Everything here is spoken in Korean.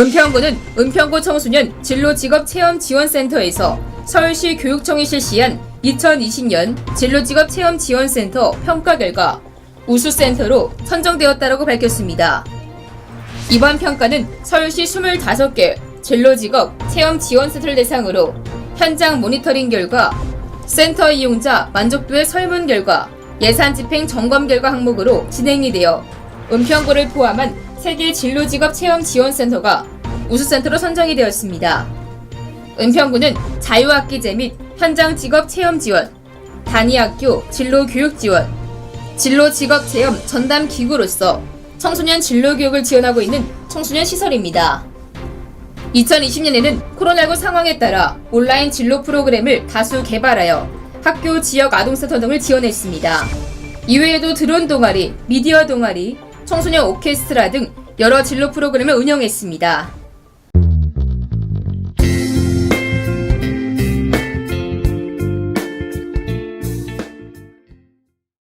은평구는 은평구 청소년 진로 직업 체험 지원센터에서 서울시 교육청이 실시한 2020년 진로 직업 체험 지원센터 평가 결과 우수센터로 선정되었다고 밝혔습니다. 이번 평가는 서울시 25개 진로 직업 체험 지원센터를 대상으로 현장 모니터링 결과 센터 이용자 만족도의 설문 결과 예산 집행 점검 결과 항목으로 진행이 되어 은평구를 포함한 세계 진로 직업 체험 지원센터가 우수센터로 선정이 되었습니다. 은평구는 자유학기제 및 현장 직업 체험 지원, 단위학교 진로 교육 지원, 진로 직업 체험 전담 기구로서 청소년 진로 교육을 지원하고 있는 청소년 시설입니다. 2020년에는 코로나19 상황에 따라 온라인 진로 프로그램을 다수 개발하여 학교 지역 아동센터 등을 지원했습니다. 이외에도 드론 동아리, 미디어 동아리, 청소년 오케스트라 등 여러 진로 프로그램을 운영했습니다.